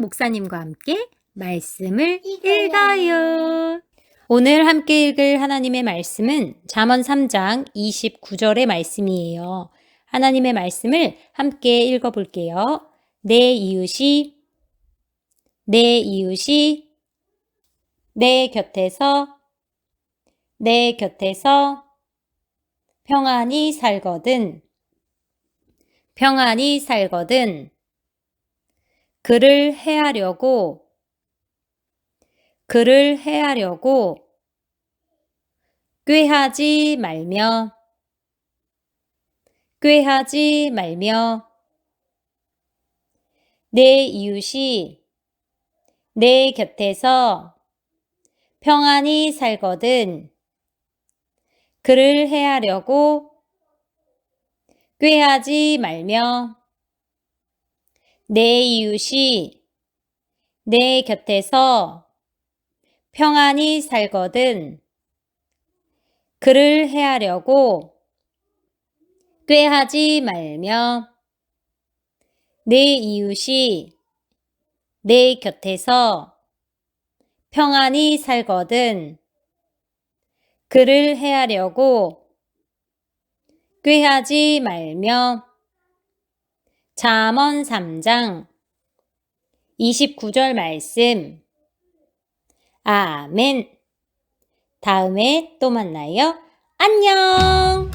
목사님과 함께 말씀을 읽어요. 읽어요. 오늘 함께 읽을 하나님의 말씀은 잠언 3장 29절의 말씀이에요. 하나님의 말씀을 함께 읽어 볼게요. 내 이웃이 내 이웃이 내 곁에서 내 곁에서 평안히 살거든 평안히 살거든 그를 해하려고 그를 해하려고 꾀하지 말며 꾀하지 말며 내 이웃이 내 곁에서 평안히 살거든 그를 해하려고 꾀하지 말며 내 이웃이 내 곁에서 평안히 살거든. 그를 해하려고 꾀하지 말며 내 이웃이 내 곁에서 평안히 살거든. 그를 해하려고 꾀하지 말며 잠언 3장 29절 말씀. 아멘. 다음에 또 만나요. 안녕